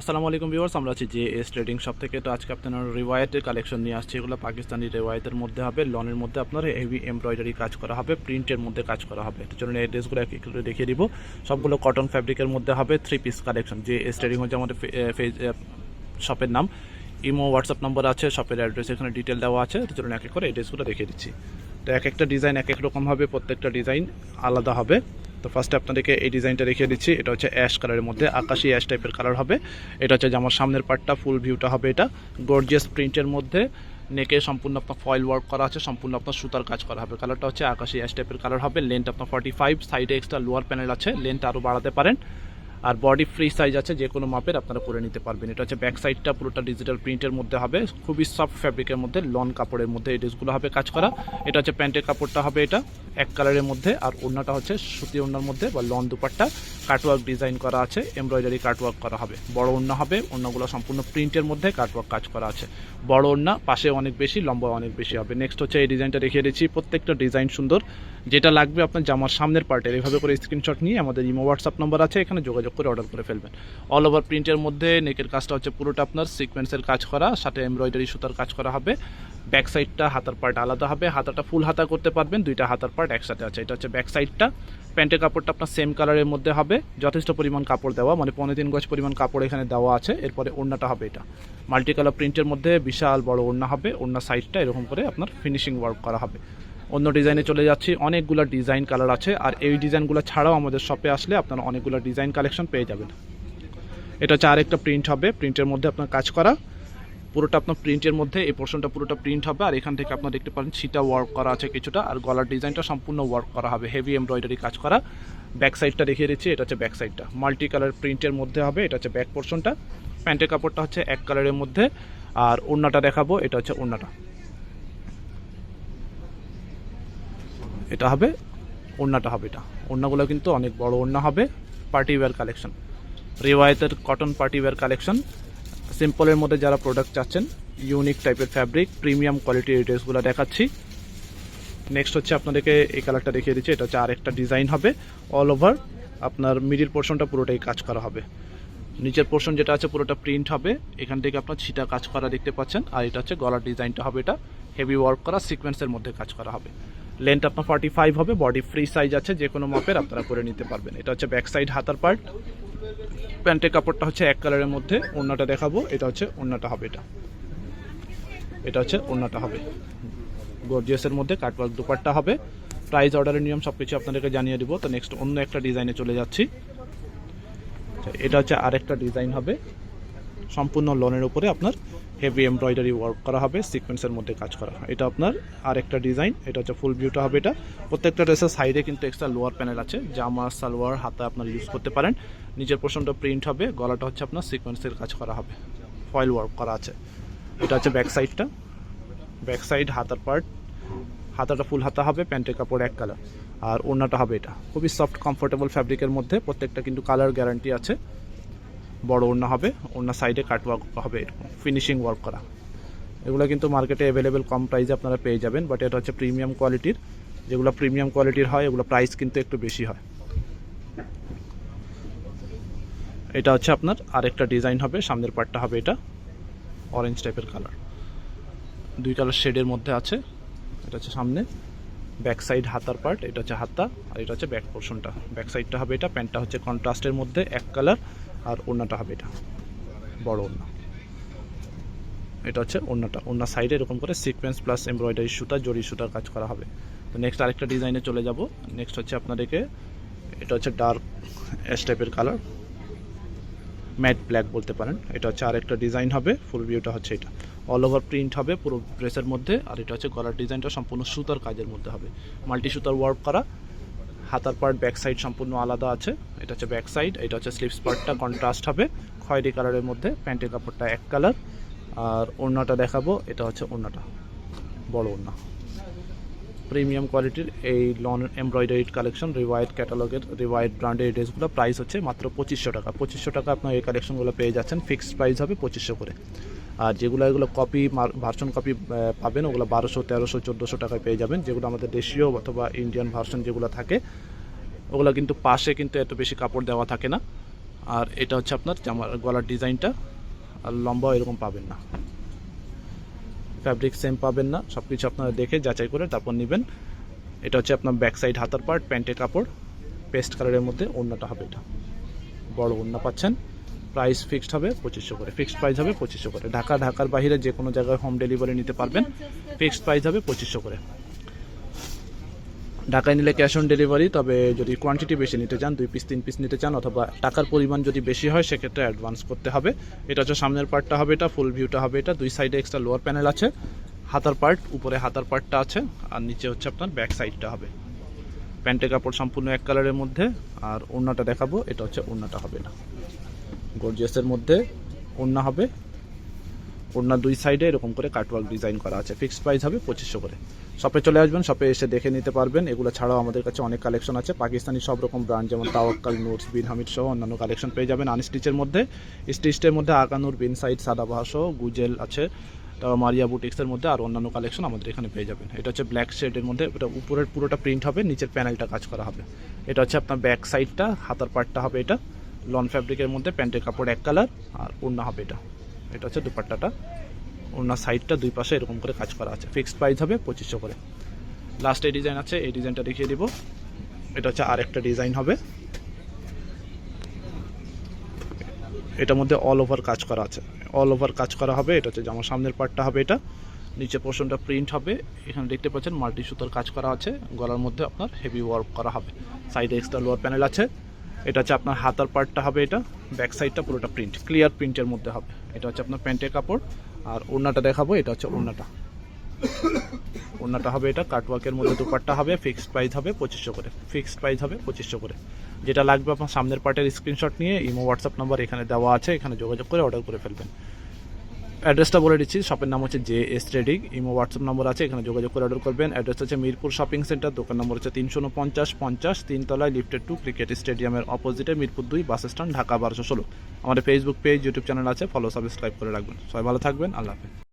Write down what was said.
আসসালামু আলাইকুম ভিউয়ার্স, আমরা আছি যে এস ট্রেডিং শপ থেকে। তো আজকে আপনার রিওয়ায়েতের কালেকশন নিয়ে আসছি। এগুলো পাকিস্তানি রিওয়ায়েতের মধ্যে হবে, লনের মধ্যে আপনার হেভি এমব্রয়ডারি কাজ করা হবে প্রিন্টের মধ্যে কাজ করা হবে। তো চলুন এই ড্রেসগুলো এক করে দেখিয়ে দিব। সবগুলো কটন ফ্যাব্রিকের মধ্যে হবে থ্রি পিস কালেকশন যে এস ট্রেডিং হচ্ছে আমাদের শপের নাম। ইমো হোয়াটসঅ্যাপ নাম্বার আছে শপের অ্যাড্রেস এখানে ডিটেল দেওয়া আছে। তো চলুন এক এক করে এই ড্রেসগুলো দেখিয়ে দিচ্ছি। তো এক একটা ডিজাইন এক এক রকম হবে, প্রত্যেকটা ডিজাইন আলাদা হবে। তো ফার্স্টে আপনাদেরকে এই ডিজাইনটা দেখিয়ে দিচ্ছি। এটা হচ্ছে অ্যাশ কালারের মধ্যে। আকাশি অ্যাশ টাইপের কালার হবে। এটা হচ্ছে জামার সামনের পার্টটা ফুল ভিউটা হবে এটা। গর্জিয়াস প্রিন্টের মধ্যে নেকে সম্পূর্ণ আপনার ফয়েল ওয়ার্ক করা আছে, সম্পূর্ণ আপনার সুতার কাজ করা হবে। কালারটা হচ্ছে আকাশি অ্যাশ টাইপের কালার হবে। লেন্থ আপনার ফর্টি ফাইভ সাইডে এক্সট্রা লোয়ার প্যানেল আছে। লেন্থ আরও বাড়াতে পারেন। আর বডি ফ্রি সাইজ আছে, যে কোনো মাপের আপনারা করে নিতে পারবেন। এটা হচ্ছে ব্যাক সাইডটা পুরোটা ডিজিটাল প্রিন্টের মধ্যে হবে। খুবই সফট ফ্যাব্রিকের মধ্যে লন কাপড়ের মধ্যে এই ড্রেসগুলো হবে কাজ করা। এটা হচ্ছে প্যান্টের কাপড়টা হবে এটা, এক কালারের মধ্যে। আর ওড়নাটা হচ্ছে সুতি ওড়নার মধ্যে বা লন দুপাট্টা। কাটওয়ার্ক ডিজাইন করা আছে এমব্রয়ডারি কাটওয়ার্ক করা হবে। বড় ওড়না হবে, ওড়নাগুলো সম্পূর্ণ প্রিন্টের মধ্যে কাটওয়ার্ক কাজ করা আছে। বড় ওড়না, পাশে অনেক বেশি, লম্বা অনেক বেশি হবে। নেক্সট হচ্ছে এই ডিজাইনটা দেখিয়ে দিচ্ছি। প্রত্যেকটা ডিজাইন সুন্দর। যেটা লাগবে আপনার জামার সামনের পার্টের এইভাবে করে স্ক্রিনশট নিয়ে আমাদের ইমো হোয়াটসঅ্যাপ নম্বর আছে, এখানে যোগাযোগ করে অর্ডার করে ফেলবেন। অল ওভার প্রিন্টের মধ্যে নেকের কাজটা হচ্ছে পুরোটা আপনার সিকোয়েন্সের কাজ করা, সাথে এমব্রয়ডারি সুতার কাজ করা হবে। ব্যাক সাইডটা হাতার পার্ট আলাদা হবে, হাতাটা ফুল হাতা করতে পারবেন, দুইটা হাতার পার্ট একসাথে আছে। এটা হচ্ছে ব্যাক সাইডটা প্যান্টের কাপড়টা আপনার সেম কালারের মধ্যে হবে, যথেষ্ট পরিমাণ কাপড় দেওয়া মানে পনেরো তিন গজ পরিমাণ কাপড় এখানে দেওয়া আছে, এরপরে ওড়নাটা হবে এটা। মাল্টি কালার প্রিন্টের মধ্যে বিশাল বড় ওড়না হবে, ওড়না সাইডটা এরকম করে আপনার ফিনিশিং ওয়ার্ক করা হবে। অন্য ডিজাইনে চলে যাচ্ছি। অনেকগুলো ডিজাইন কালার আছে আর এই ডিজাইনগুলো ছাড়াও আমাদের শপে আসলে আপনারা অনেকগুলো ডিজাইন কালেকশন পেয়ে যাবেন। এটা হচ্ছে আরেকটা প্রিন্ট হবে। প্রিন্টের মধ্যে আপনার কাজ করা। পুরোটা আপনার প্রিন্টের মধ্যে, এই পোর্শনটা পুরোটা প্রিন্ট হবে আর এখান থেকে আপনারা দেখতে পারেন ছিটা ওয়ার্ক করা আছে কিছুটা আর গলার ডিজাইনটা সম্পূর্ণ ওয়ার্ক করা হবে। হেভি এমব্রয়ডারি কাজ করা। ব্যাক সাইডটা দেখিয়ে দিচ্ছি, এটা হচ্ছে ব্যাক সাইডটা মাল্টি কালার প্রিন্টের মধ্যে হবে, এটা হচ্ছে ব্যাক পোর্শনটা প্যান্টের কাপড়টা হচ্ছে এক কালারের মধ্যে। আর ওড়নাটা দেখাবো, এটা হচ্ছে ওড়নাটা। এটা হবে, ওড়নাটা হবে এটা। ওড়নাগুলো কিন্তু অনেক বড় ওড়না হবে পার্টি ওয়্যার কালেকশন রিওয়ায়তের কটন পার্টি ওয়্যার কালেকশন সিম্পলের মধ্যে যারা প্রোডাক্ট চাচ্ছেন ইউনিক টাইপের ফ্যাব্রিক প্রিমিয়াম কোয়ালিটির ড্রেসগুলো দেখাচ্ছি। নেক্সট হচ্ছে আপনাদেরকে এই কালারটা দেখিয়ে দিচ্ছি, এটা হচ্ছে আরেকটা ডিজাইন হবে। অল ওভার আপনার মিডিল পোর্শনটা পুরোটাই কাজ করা হবে। নিচের পোর্শন যেটা আছে, পুরোটা প্রিন্ট হবে। এখান থেকে আপনার ছিটা কাজ করা দেখতে পাচ্ছেন, আর এটা হচ্ছে গলার ডিজাইনটা হবে এটা। হেভি ওয়ার্ক করা সিকোয়েন্সের মধ্যে কাজ করা হবে। লেন্থ আপনার ফর্টি ফাইভ হবে বডি ফ্রি সাইজ আছে যে কোনো মাপের আপনারা করে নিতে পারবেন। এটা হচ্ছে ব্যাক সাইড হাতার পার্ট প্যান্টের কাপড়টা হচ্ছে এক কালারের মধ্যে, ওড়নাটা দেখাবো, এটা হচ্ছে ওড়নাটা হবে এটা। এটা হচ্ছে ওড়নাটা হবে। গর্জিয়াসের মধ্যে কাটওয়ার্ক দুপাট্টা হবে। প্রাইস অর্ডারের নিয়ম সব কিছু আপনাদেরকে জানিয়ে দিব। তো নেক্সট অন্য একটা ডিজাইনে চলে যাচ্ছি। এটা হচ্ছে আরেকটা ডিজাইন হবে। সম্পূর্ণ লোনের উপরে আপনার হেভি এমব্রয়ডারি ওয়ার্ক করা হবে সিকোয়েন্সের মধ্যে কাজ করা হয় এটা আপনার আর একটা ডিজাইন এটা হচ্ছে ফুল ভিউটা হবে এটা। প্রত্যেকটা ড্রেসের সাইডে কিন্তু এক্সট্রা লোয়ার প্যানেল আছে, জামা, সালোয়ার হাতে আপনার ইউজ করতে পারেন। নিজের পোর্শনটা প্রিন্ট হবে, গলাটা হচ্ছে আপনার সিকোয়েন্সের কাজ করা হবে। ফয়েল ওয়ার্ক করা আছে। এটা হচ্ছে ব্যাক সাইডটা ব্যাক সাইড হাতার পার্ট হাতাটা ফুল হাতা হবে, প্যান্টের কাপড় এক কালার আর ওড়নাটা হবে এটা। খুবই সফট কমফোর্টেবল ফ্যাব্রিকের মধ্যে প্রত্যেকটা কিন্তু কালার গ্যারান্টি আছে। বড় ওড়না হবে, ওড়না সাইডে কাটওয়ার্ক হবে, এরকম ফিনিশিং ওয়ার্ক করা। এগুলো কিন্তু মার্কেটে অ্যাভেলেবেল কম প্রাইসে আপনারা পেয়ে যাবেন বাট এটা হচ্ছে প্রিমিয়াম কোয়ালিটির যেগুলো প্রিমিয়াম কোয়ালিটির হয়, এগুলো প্রাইস কিন্তু একটু বেশি হয়। এটা হচ্ছে আপনার আরেকটা ডিজাইন হবে, সামনের পার্টটা হবে এটা অরেঞ্জ টাইপের কালার দুই কালার শেডের মধ্যে আছে, এটা হচ্ছে সামনে ব্যাক সাইড হাতার পার্ট এটা হচ্ছে হাতা, আর এটা হচ্ছে ব্যাক পোর্শনটা ব্যাক সাইডটা হবে এটা প্যান্টটা হচ্ছে কন্ট্রাস্টের মধ্যে, এক কালার আর ওড়নাটা হবে এটা। বড় ওড়না। এটা হচ্ছে ওড়নাটা। ওড়না সাইডে এরকম করে সিকোয়েন্স প্লাস এমব্রয়ডারি সুতা জরি সুতার কাজ করা হবে। তো নেক্সট আরেকটা ডিজাইনে চলে যাব। নেক্সট হচ্ছে আপনাদেরকে এটা হচ্ছে ডার্ক অ্যাশ টাইপের কালার ম্যাট ব্ল্যাক বলতে পারেন। এটা হচ্ছে আরেকটা ডিজাইন হবে। ফুল ভিউটা হচ্ছে এটা। অল ওভার প্রিন্ট হবে পুরো ড্রেসের মধ্যে। আর এটা হচ্ছে গলার ডিজাইনটা সম্পূর্ণ সুতার কাজের মধ্যে হবে। মাল্টি সুতার ওয়ার্ক করা। হাতার পার্ট ব্যাক সাইড সম্পূর্ণ আলাদা আছে। এটা হচ্ছে ব্যাক সাইড এটা হচ্ছে স্লিপস পার্টটা কন্ট্রাস্ট হবে। খয়েরি কালারের মধ্যে প্যান্টের কাপড়টা এক কালার আর ওড়নাটা দেখাবো, এটা হচ্ছে ওড়নাটা, বড় ওড়না। প্রিমিয়াম কোয়ালিটির এই লন এমব্রয়ডারিড কালেকশন রিওয়াইড ক্যাটালগের রিওয়াইড ব্র্যান্ডের ড্রেসগুলো প্রাইস হচ্ছে মাত্র পঁচিশশো টাকা। পঁচিশশো টাকা আপনার এই কালেকশনগুলো পেয়ে যাচ্ছেন ফিক্সড প্রাইস হবে পঁচিশশো করে। আর যেগুলো, এগুলো কপি ভার্সন কপি পাবেন, ওগুলো বারোশো, তেরোশো, চোদ্দোশো টাকায় পেয়ে যাবেন। যেগুলো আমাদের দেশীয় অথবা ইন্ডিয়ান ভার্সন যেগুলো থাকে, ওগুলো কিন্তু পাশে কিন্তু এত বেশি কাপড় দেওয়া থাকে না। আর এটা হচ্ছে আপনার জামার গলার ডিজাইনটা, আর লম্বা এরকম পাবেন না। ফ্যাব্রিক সেম পাবেন না সব কিছু আপনারা দেখে যাচাই করে তারপর নেবেন। এটা হচ্ছে আপনার ব্যাক সাইড হাতার পার্ট প্যান্টের কাপড় পেস্ট কালারের মধ্যে ওড়নাটা হবে এটা। বড় ওড়না পাচ্ছেন। প্রাইস ফিক্সড হবে, পঁচিশশো করে। ফিক্সড প্রাইস হবে পঁচিশশো করে। ঢাকা, ঢাকার বাইরে যে কোনো জায়গায় হোম ডেলিভারি নিতে পারবেন। ফিক্সড প্রাইস হবে পঁচিশশো করে। ঢাকায় নিলে ক্যাশ অন ডেলিভারি তবে যদি কোয়ান্টিটি বেশি নিতে চান, দুই পিস তিন পিস নিতে চান, অথবা টাকার পরিমাণ যদি বেশি হয়, সেক্ষেত্রে অ্যাডভান্স করতে হবে। এটা হচ্ছে সামনের পার্টটা হবে এটা ফুল ভিউটা হবে এটা। দুই সাইডে এক্সট্রা লোয়ার প্যানেল আছে। হাতার পার্ট উপরে হাতার পার্টটা আছে। আর নিচে হচ্ছে আপনার ব্যাক সাইডটা হবে। প্যান্টের কাপড় সম্পূর্ণ এক কালারের মধ্যে। আর ওড়নাটা দেখাবো, এটা হচ্ছে ওড়নাটা হবে না। গর্জিয়াসের মধ্যে ওড়না হবে। ওড়নার দুই সাইডে এরকম করে কাটওয়ার্ক ডিজাইন করা আছে। ফিক্সড প্রাইস হবে পঁচিশশো করে। শপে চলে আসবেন শপে এসে দেখে নিতে পারবেন। এগুলো ছাড়াও আমাদের কাছে অনেক কালেকশন আছে। পাকিস্তানি সব রকম ব্র্যান্ড যেমন তাওয়াক্কাল নোটস বিন হামিদ সহ অন্যান্য কালেকশন পেয়ে যাবেন আনস্টিচের মধ্যে। স্টিচের মধ্যে আকানুর বিন সাইড সাদাবাহ সহ গুজেল আছে। তারপর মারিয়া বুটিক্সের মধ্যে আর অন্যান্য কালেকশন আমাদের এখানে পেয়ে যাবেন। এটা হচ্ছে ব্ল্যাক শেডের মধ্যে। এটা উপরের পুরোটা প্রিন্ট হবে, নিচের প্যানেলটা কাজ করা হবে। এটা হচ্ছে আপনার ব্যাক সাইডটা হাতার পার্টটা হবে এটা। লন ফ্যাব্রিকের মধ্যে প্যান্টের কাপড় এক কালার আর ওড়না হবে এটা। এটা হচ্ছে দুপাট্টাটা। ওড়না সাইডটা দুই পাশে এরকম করে কাজ করা আছে। ফিক্সড প্রাইস হবে পঁচিশশো করে। লাস্ট ডিজাইন আছে, এই ডিজাইনটা দেখিয়ে দিব। এটা হচ্ছে আরেকটা ডিজাইন হবে। এটার মধ্যে অল ওভার কাজ করা আছে। অল ওভার কাজ করা হবে। এটা হচ্ছে জামার সামনের পার্টটা হবে এটা। নিচে পোর্শনটা প্রিন্ট হবে। এখানে দেখতে পাচ্ছেন মাল্টি সুতোর কাজ করা আছে। গলার মধ্যে আপনার হেভি ওয়ার্ক করা হবে। সাইডে এক্সট্রা লোয়ার প্যানেল আছে। এটা হচ্ছে আপনার হাতার পার্টটা হবে এটা ব্যাক সাইডটা পুরোটা প্রিন্ট ক্লিয়ার প্রিন্টের মধ্যে হবে। এটা হচ্ছে আপনার প্যান্টের কাপড়, আর ওড়নাটা দেখাবো, এটা হচ্ছে ওড়নাটা। ওড়নাটা হবে এটা কাটওয়ার্কের মধ্যে দুপাটটা হবে ফিক্সড প্রাইস হবে পঁচিশশো করে ফিক্সড প্রাইস হবে পঁচিশশো করে। যেটা লাগবে আপনার সামনের পার্টের স্ক্রিনশট নিয়ে, ইমো হোয়াটসঅ্যাপ নাম্বার এখানে দেওয়া আছে, এখানে যোগাযোগ করে অর্ডার করে ফেলবেন। অ্যাড্রেসটা বলে দিচ্ছি, শপের নাম হচ্ছে J S trading, Imo WhatsApp number আছে, এখানে যোগাযোগ করে অর্ডার করবেন। অ্যাড্রেস হচ্ছে মিরপুর শপিং সেন্টার, দোকান নম্বর হচ্ছে তিনশো উনপঞ্চাশ, পঞ্চাশ, তিনতলায় লিফটেড টু ক্রিকেট স্টেডিয়ামের অপোজিটে মিরপুর দুই বাস স্ট্যান্ড, ঢাকা বারোশো ষোলো। আমাদের ফেসবুক পেজ ইউটিউব চ্যানেল আছে ফলো সাবস্ক্রাইব করে রাখবেন। সবাই ভালো থাকবেন, আল্লাহ হাফেজ।